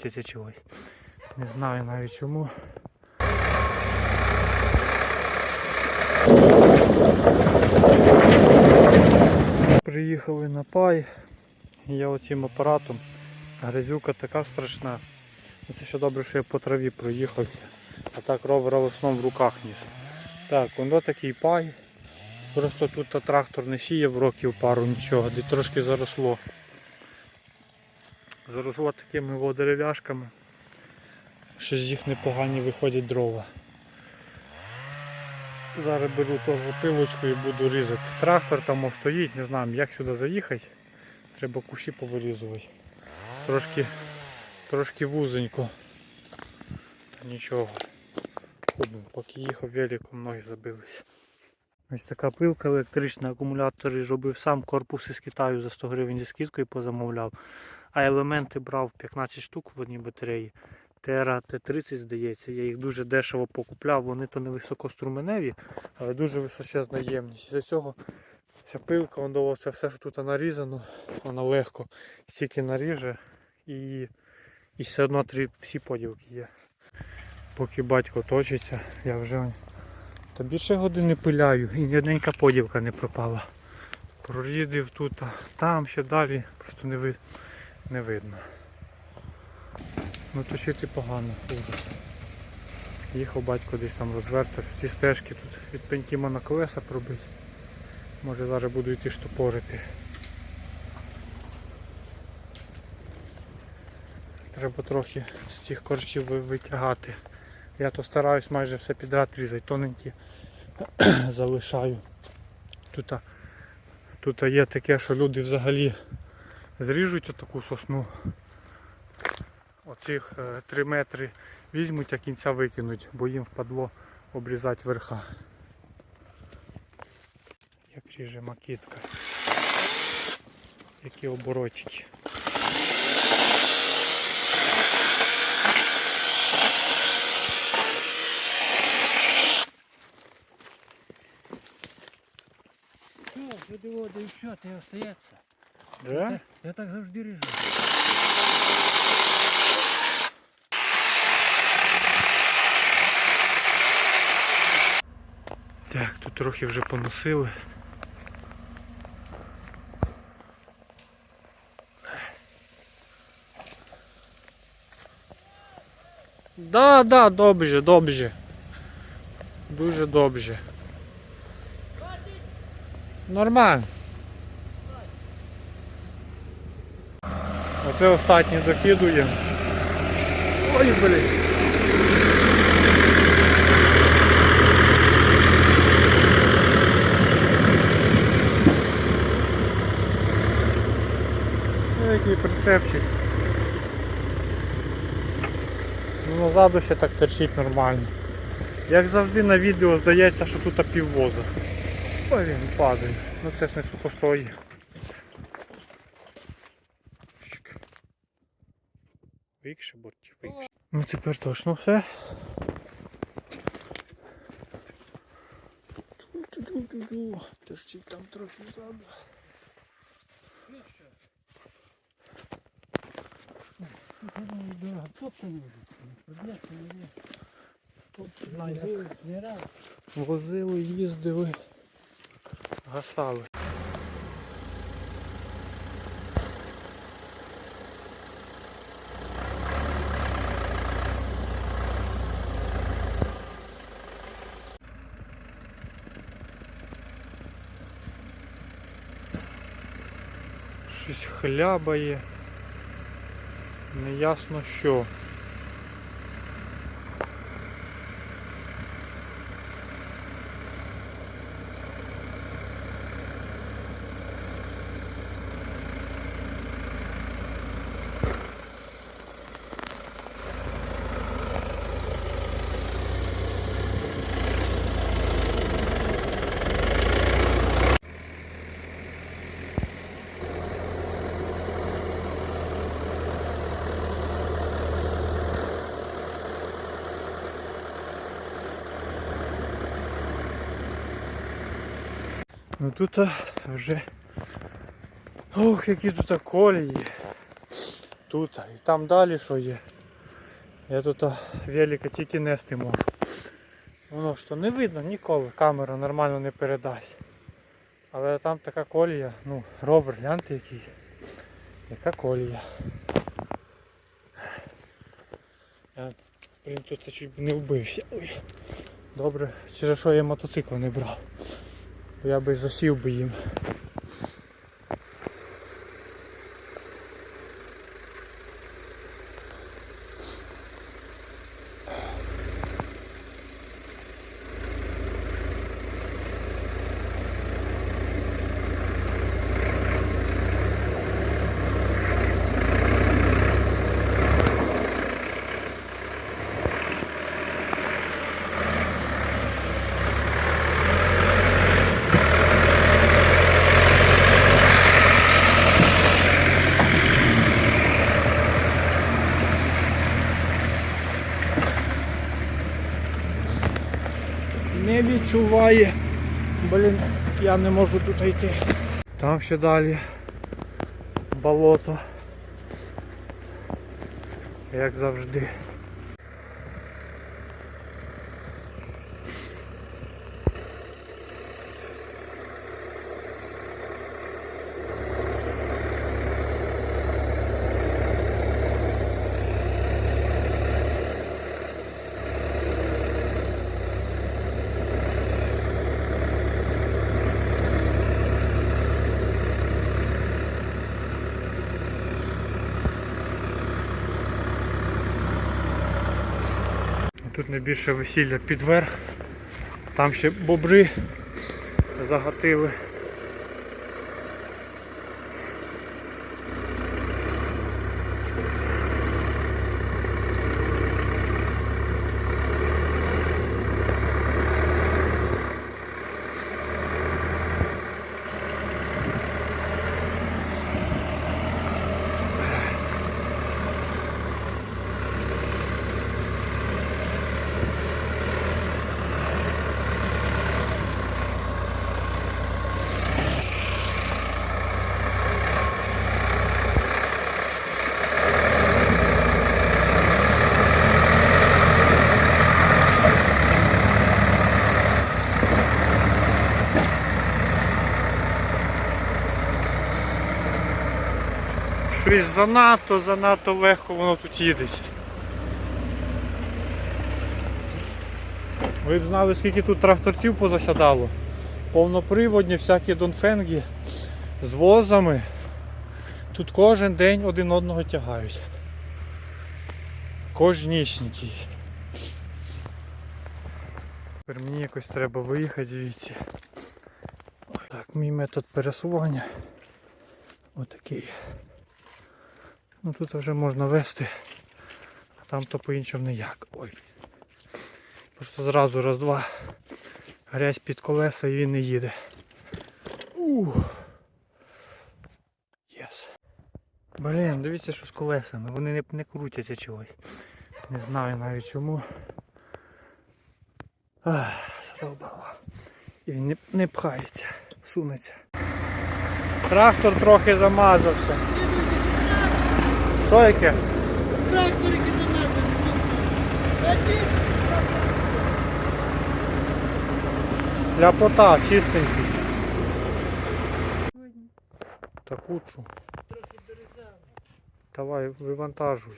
крутяться чогось. Не знаю навіть чому. Приїхали на пай. Я оцим апаратом. Грязюка така страшна. Ну, Це ще добре, що я по траві проїхався. А так ровера в основному в руках ніс. Так, воно такий пай. Просто тут трактор не сіяв років пару нічого, де трошки заросло. Заросло такими во дерев'яшками. Що з їх непогані виходять дрова. Зараз беру теж пилочку і буду різати. Трактор там стоїть, не знаю як сюди заїхати. Треба кущі повирізувати. Трошки, трошки вузенько. Та нічого. Ходимо, поки їхав великом ноги забились. Ось така пилка електрична, акумулятори робив сам, корпус із Китаю за 100 гривень зі скидкою позамовляв. А елементи брав 15 штук в одній батареї. Тера Т-30 здається, я їх дуже дешево покупляв, вони то не високоструменеві, але дуже височезна ємність. За цього ця пилка, воно це все, що тут нарізано, вона легко стільки наріже і, і все одно три, всі поділки є. Поки батько точиться, я вже та більше години пиляю і ні одненька поділка не пропала. Прорідив тут, там ще далі, просто не, ви, не видно. Ну точити погано. Їхав батько десь там розвертав, ці стежки тут від пеньки на колеса пробити. Може зараз буду йти штопорити. Треба трохи з цих корчів витягати. Я то стараюсь майже все підряд різати, тоненькі залишаю. Тут, тут є таке, що люди взагалі зріжуть отаку сосну. Оцих 3 метри візьмуть, а кінця викинуть, бо їм впадло обрізати верха. Як ріже макітка. Які оборотики. Все, сюди води і все, ти остається. Да? Я так завжди ріжу. Так, тут трохи вже поносили. Да, да, добре, добре. Дуже добре. Нормально. Оце останнє докидуємо. Ой, блін. Ось який прицепчик. Ну, назаду ще так терчить нормально. Як завжди на відео здається, що тут піввоза. Ой, він падає. Ну це ж не сухостої. Вікше бортів, вікше. Ну тепер точно все. Ту-ту-ту-ту-ту. Там трохи ззаду. Раз. Возили, їздили, гасали. Щось хлябає. Неясно що. Ну тут вже... Ох, які тут колії. тут, і там далі що є. Я тут велика тільки нести можу. Воно що не видно ніколи, камера нормально не передасть. Але там така колія, ну, ровер, гляньте який. Яка колія. Я, блін, тут чуть не вбився. Ой. Добре, через що я мотоцикл не брав. Я би засів би їм. Не відчуває. Блін, я не можу тут йти. Там ще далі болото. Як завжди. Тут найбільше весілля під верх. Там ще бобри загатили. Щось занадто, занадто легко воно тут їдеть. Ви б знали, скільки тут тракторців позасядало. Повноприводні, всякі донфенги з возами. Тут кожен день один одного тягають. Кожнісінький. Тепер мені якось треба виїхати звідси. Так, мій метод пересування. Отакий. Ну тут вже можна вести, а там то по-іншому ніяк. Ой. Просто зразу раз-два грязь під колеса і він не їде. Ух. Єс. Блін, дивіться, що з колесами. Вони не, не крутяться чогось. Не знаю навіть чому. Ах, задовбало. І він не, не пхається, сунеться. Трактор трохи замазався. Що яке? Тракторики замазані. Ляпота, чистенький. Та кучу. Трохи дорізали. Давай, вивантажуй.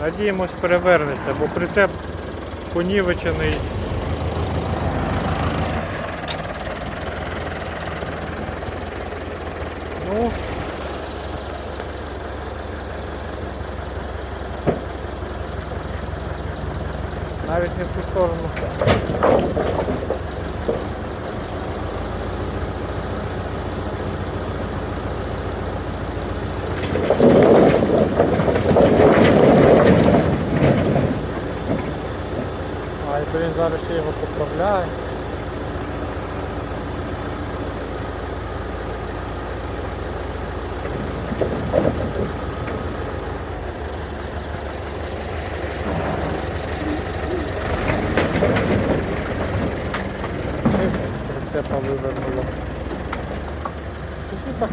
Надіємось перевернеться, бо прицеп понівечений. Ну. Навіть не в ту сторону. Ай, блін, зараз ще його поправляю. Він так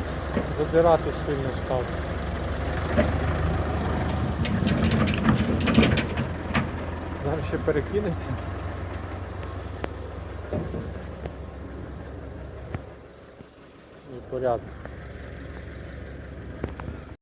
задирати сильно став. Зараз ще перекинеться. І порядок.